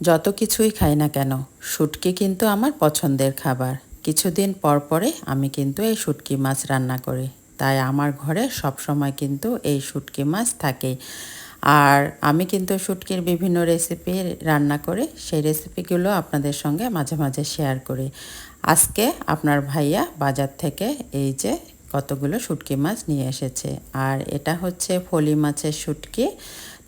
যত কিছুই খাই না কেন, শুটকি কিন্তু আমার পছন্দের খাবার। কিছুদিন পর পরে আমি কিন্তু এই শুটকি মাছ রান্না করি। তাই আমার ঘরে সব সময় কিন্তু এই শুটকি মাছ থাকে। আর আমি কিন্তু শুটকির বিভিন্ন রেসিপি রান্না করি। সেই রেসিপিগুলো আপনাদের সঙ্গে মাঝে মাঝে শেয়ার করি। আজকে আপনার ভাইয়া বাজার থেকে এই যে কতগুলো শুটকি মাছ নিয়ে এসেছে। আর এটা হচ্ছে ফলি মাছের শুটকি।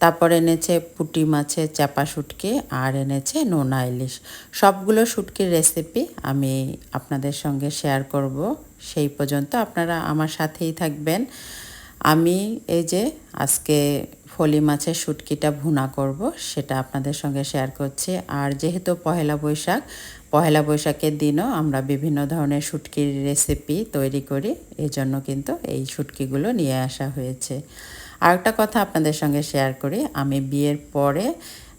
তারপর এনেছে পুটি মাছের চাপা শুটকি আর এনেছে নোনা ইলিশ। সবগুলো শুটকির রেসিপি আমি আপনাদের সঙ্গে শেয়ার করব। সেই পর্যন্ত আপনারা আমার সাথেই থাকবেন। আমি এই যে আজকে ফলি মাছের শুটকিটা ভুনা করব, সেটা আপনাদের সঙ্গে শেয়ার করছি। আর যেহেতু পহেলা বৈশাখ, পহেলা বৈশাখের দিনও আমরা বিভিন্ন ধরনের শুটকির রেসিপি তৈরি করি এই জন্য কিন্তু এই শুটকিগুলো নিয়ে আসা হয়েছে। আর একটা কথা আপনাদের সঙ্গে শেয়ার করি, আমি বিয়ের পরে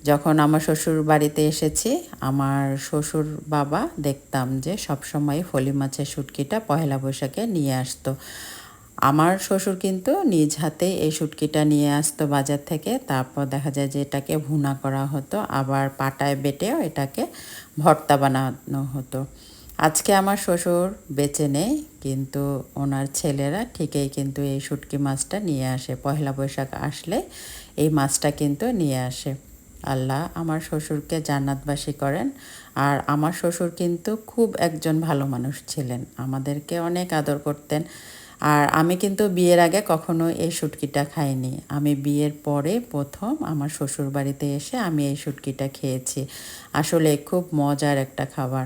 যখন আমার শ্বশুর বাড়িতে এসেছি, আমার শ্বশুর বাবা দেখতাম যে সবসময় ফলি মাছের শুটকিটা পহেলা বৈশাখে নিয়ে আসতো। আমার শ্বশুর কিন্তু নিজ হাতে এই শুটকিটা নিয়ে আসতো বাজার থেকে। তারপর দেখা যায় যে এটাকে ভুনা করা হতো, আবার পাটায় বেটেও এটাকে ভর্তা বানানো হতো। আজকে আমার শ্বশুর বেঁচে নেই, কিন্তু ওনার ছেলেরা ঠিকই কিন্তু এই শুটকি মাছটা নিয়ে আসে। পয়লা বৈশাখ আসলে এই মাছটা কিন্তু নিয়ে আসে। আল্লাহ আমার শ্বশুরকে জান্নাতবাসী করেন। আর আমার শ্বশুর কিন্তু খুব একজন ভালো মানুষ ছিলেন। আমাদেরকে অনেক আদর করতেন। আর আমি কিন্তু বিয়ের আগে কখনো এই শুটকিটা খাইনি। আমি বিয়ের পরে প্রথম আমার শ্বশুর বাড়িতে এসে আমি এই শুটকিটা খেয়েছি। আসলে খুব মজার একটা খাবার।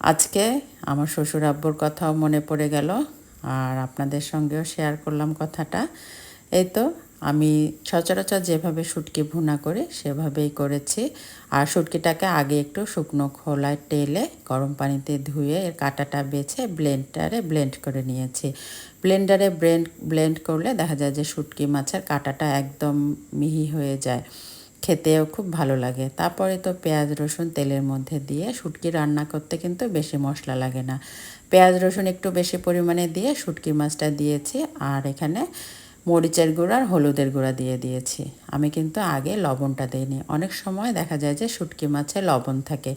আজকে আমার শ্বশুর আব্বুর কথাও মনে পড়ে গেল, আর আপনাদের সঙ্গেও শেয়ার করলাম কথাটা। এই তো আমি সচরাচর যেভাবে শুটকি ভুনা করি, সেভাবেই করেছি। আর শুটকিটাকে আগে একটু শুকনো খোলায় টেলে গরম পানিতে ধুয়ে এর কাঁটাটা বেছে ব্লেন্ডারে ব্লেন্ড করে নিয়েছি। ব্লেন্ডারে ব্লেন্ড ব্লেন্ড করলে দেখা যায় যে শুটকি মাছের কাঁটাটা একদম মিহি হয়ে যায়। খেতেও খুব ভালো লাগে। তারপরে তো পেঁয়াজ, রসুন তেলের মধ্যে দিয়ে শুটকি রান্না করতে কিন্তু বেশি মশলা লাগে না। পেঁয়াজ, রসুন একটু বেশি পরিমাণে দিয়ে শুটকি মাছটা দিয়েছি। আর এখানে মরিচের গুঁড়ো আর হলুদের গুঁড়া দিয়ে দিয়েছি। আমি কিন্তু আগে লবণটা দিইনি। অনেক সময় দেখা যায় যে শুটকি মাছে লবণ থাকে।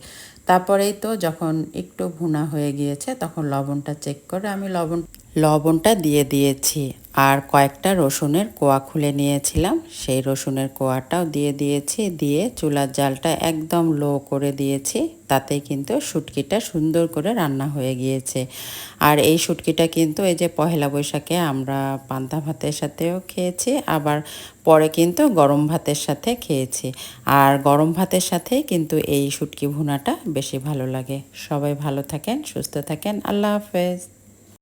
তারপরেই তো যখন একটু ভুনা হয়ে গিয়েছে, তখন লবণটা চেক করে আমি লবণ, লবণটা দিয়ে দিয়েছি। আর কয়েকটা রসুনের কোয়া খুলে নিয়েছিলাম। সেই রসুনের কোয়াটাও দিয়ে দিয়েছি, দিয়ে চুলার জালটা একদম লো করে দিয়েছি। তাতে কিন্তু শুটকিটা সুন্দর করে রান্না হয়ে গিয়েছে। আর এই শুটকিটা কিন্তু এই যে পহেলা বৈশাখে আমরা পান্তা ভাতের সাথেও খেয়েছি, আবার পরে কিন্তু গরম ভাতের সাথে খেয়েছি। আর গরম ভাতের সাথে কিন্তু এই শুটকি ভুনাটা বেশি ভালো লাগে। সবাই ভালো থাকেন, সুস্থ থাকেন, আল্লাহ হাফেজ।